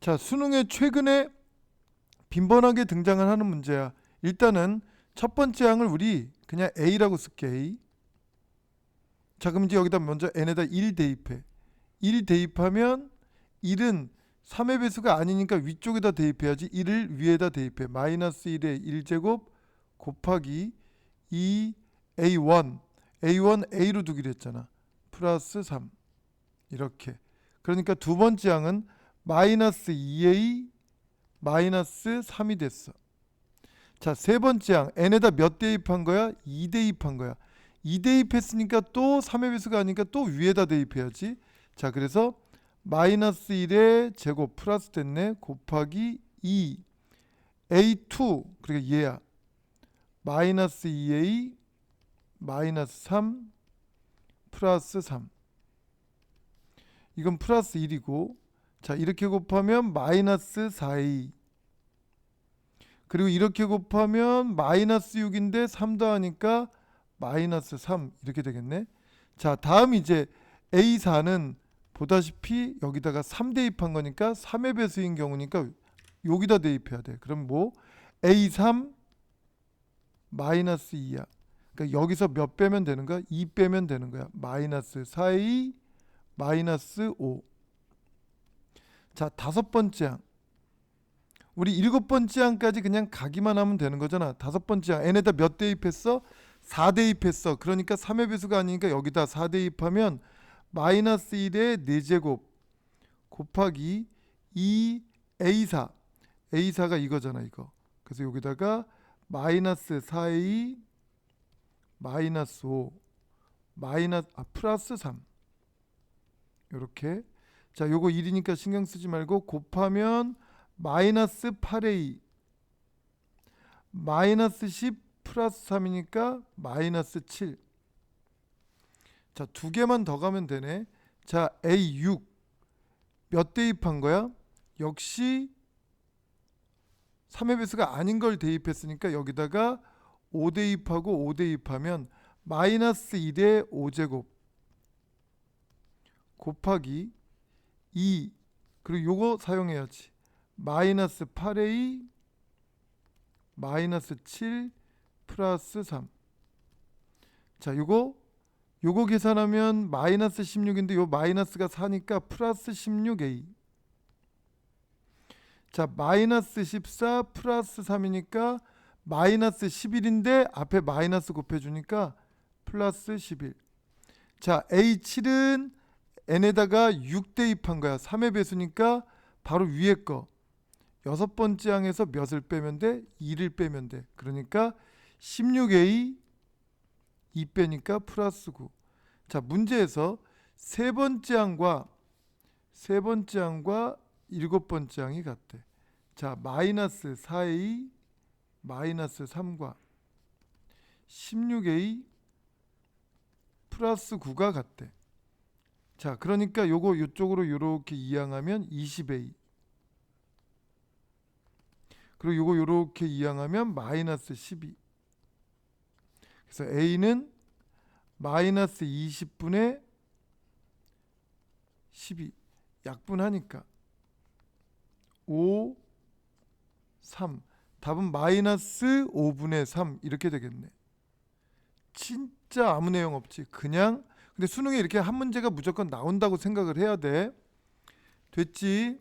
자, 수능에 최근에 빈번하게 등장을 하는 문제야. 일단은 첫 번째 항을 우리 그냥 A라고 쓸게. A. 자, 그럼 이제 여기다 먼저 n에다 1 대입해. 1 대입하면 1은 3의 배수가 아니니까 위쪽에다 대입해야지. 1을 위에다 대입해. 마이너스 1의 1제곱 곱하기 2 A1. A1 A로 두기로 했잖아. 플러스 3. 이렇게. 그러니까 두 번째 항은 마이너스 2A 마이너스 3이 됐어. 자, 세 번째 항 n에다 몇 대입한 거야? 2 대입한 거야. 2 대입했으니까 또 3의 배수가 아니니까 또 위에다 대입해야지. 자, 그래서 마이너스 1의 제곱 플러스 됐네. 곱하기 2 A2 그러니까 얘야. 마이너스 2A 마이너스 3 플러스 3 이건 플러스 1이고 자 이렇게 곱하면 마이너스 4a 그리고 이렇게 곱하면 마이너스 6인데 3 더하니까 마이너스 3 이렇게 되겠네. 자 다음 이제 a4는 보다시피 여기다가 3 대입한 거니까 3의 배수인 경우니까 여기다 대입해야 돼. 그럼 뭐? A3 마이너스 2야. 그러니까 여기서 몇 빼면 되는 거야? 2 빼면 되는 거야. 마이너스 4a 마이너스 5 자, 다섯 번째 항. 우리 일곱 번째 항까지 그냥 가기만 하면 되는 거잖아. 다섯 번째 항. n에다 몇 대입했어? 4 대입했어. 그러니까 3의 배수가 아니니까 여기다 4 대입하면 마이너스 1의 4제곱 곱하기 2a4. a4가 이거잖아, 이거. 그래서 여기다가 마이너스 4a 마이너스 5 마이너스 아 플러스 3 요렇게 자, 요거 1이니까 신경 쓰지 말고 곱하면 마이너스 8a 마이너스 10 플러스 3이니까 마이너스 7. 자, 두 개만 더 가면 되네. 자, a6 몇 대입한 거야? 역시 3의 배수가 아닌 걸 대입했으니까 여기다가 5 대입하고 5 대입하면 마이너스 1의 5제곱 곱하기 2 그리고 요거 사용해야지. 마이너스 8a 마이너스 7 플러스 3 자, 요거 요거 계산하면 마이너스 16인데 요 마이너스가 4니까 플러스 16a 자, 마이너스 14 플러스 3이니까 마이너스 11인데 앞에 마이너스 곱해주니까 플러스 11 자, a7은 n에다가 6 대입한 거야. 3의 배수니까 바로 위에 거. 여섯 번째 항에서 몇을 빼면 돼? 2를 빼면 돼. 그러니까 16a 2 빼니까 플러스 9. 자, 문제에서 세 번째 항과 세 번째 항과 일곱 번째 항이 같대. 자, 마이너스 4a 마이너스 3과 16a 플러스 9가 같대. 자, 그러니까 요거 요쪽으로 요렇게 이항하면 20a. 그리고 요거 요렇게 이항하면 마이너스 12. 그래서 a는 마이너스 20분의 12 약분하니까 5 3 답은 마이너스 5분의 3 이렇게 되겠네. 진짜 아무 내용 없지. 그냥 근데 수능에 이렇게 한 문제가 무조건 나온다고 생각을 해야 돼. 됐지?